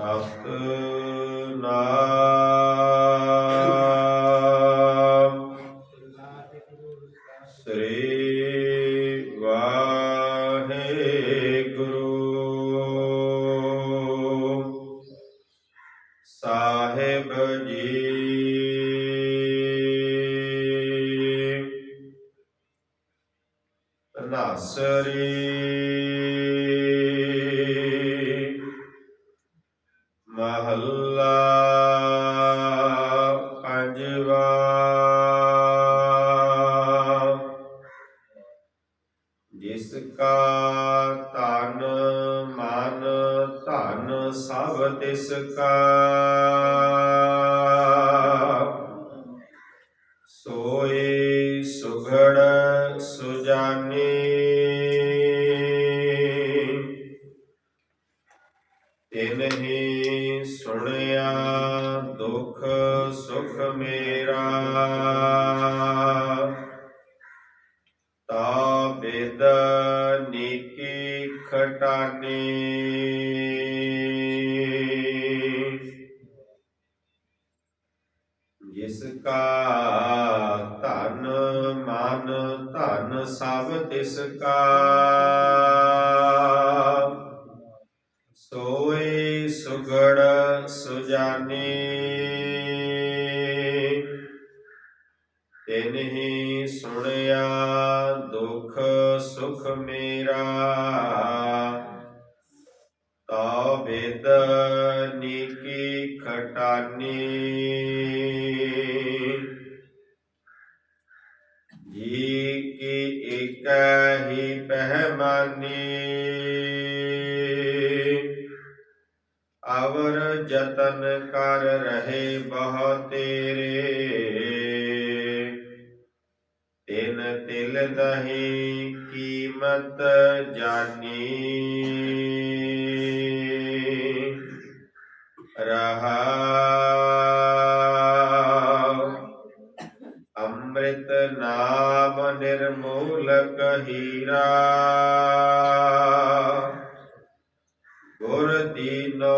ਸਤਨਾਮ ਸ੍ਰੀ ਵਾਹਿਗੁਰੂ। ਸਾਹਿਬ ਜੀ। ਨਾਸਰੀ ਕਾ ਤਨ ਮਨ ਧਨ ਸਭ ਤਿਸ ਕਾ। ਸੋਈ ਸੁਘੜ ਸੁਜਾਨੀ। ਤਿਨਹੀ ਸੁਣਿਆ ਦੁਖ ਸੁਖ ਮੇਰਾ। ਨੀਕੀ ਜਿਸ ਕਾ ਧਨ ਮਨ ਧਨ ਸਭ ਤਿਸ ਕਾ। ਸੋਈ ਸੁਗੜ ਸੁਜਾਨੀ। ਤਿਨਹੀ ਸੁਣਿਆ ਦੁਖ ਸੁਖ ਮੇਰਾ। एक ही पहमानी। अवर जतन कर रहे बह तेरे। तिन तिल दही कीमत जानी। रहा ਨਿਰਮੂਲਕ ਹੀਰਾ ਗੁਰ ਦੀਨੋ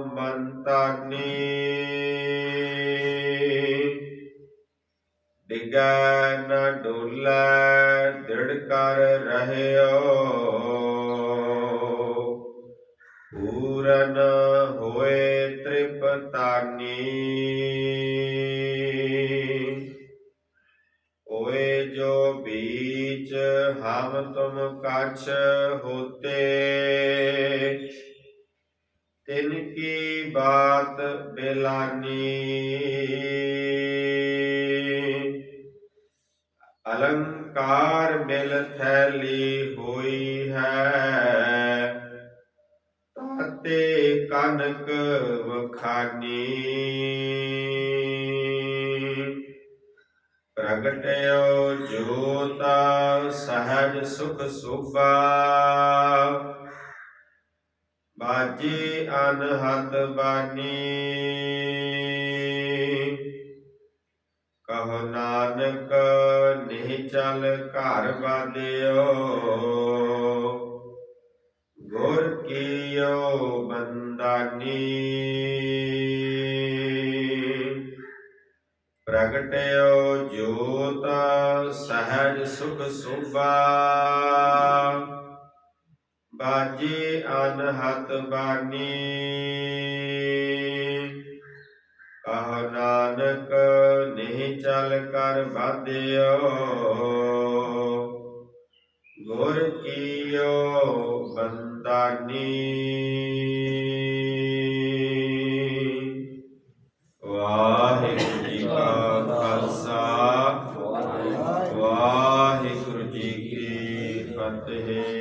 ਮੰਤਾਨੀ ਡਿਗੈ ਨ ਡੋਲੈ ਦ੍ਰਿੜ ਕਰ ਰਹਿਓ। ਪੂਰਨ ਹੋਏ ਤ੍ਰਿਪਤਾਨੀ। जो बीच हम तुम कछ होते तिनकी बात बेलानी अलंकार मिल थैली हुई है ताते कनक वखानी ਪ੍ਰਗਟਿਓ ਜੋਤਾ ਸਹਿਜ ਸੁਖ ਸੁਭਾ ਬਾਜੀ ਅਨਹਤ ਬਾਨੀ ਕਹ ਨਾਨਕ ਨਹੀਂ ਚਲ ਘਰ ਬਾਦਿਓ ਗੁਰ ਕੀਓ ਬੰਦਾਨੀ। ਪ੍ਰਗਟਿਓ ਜੋ ਸਹਿਜ ਸੁਖ ਸੁਭਾ। ਬਾਜੀ ਅਨਹਤ ਬਾਣੀ। ਕਹ ਨਾਨਕ ਨਹੀਂ ਚਲ ਕਰ ਬਾਧਿਓ ਗੁਰ ਕੀਓ ਬੰਦਾਨੀ عليه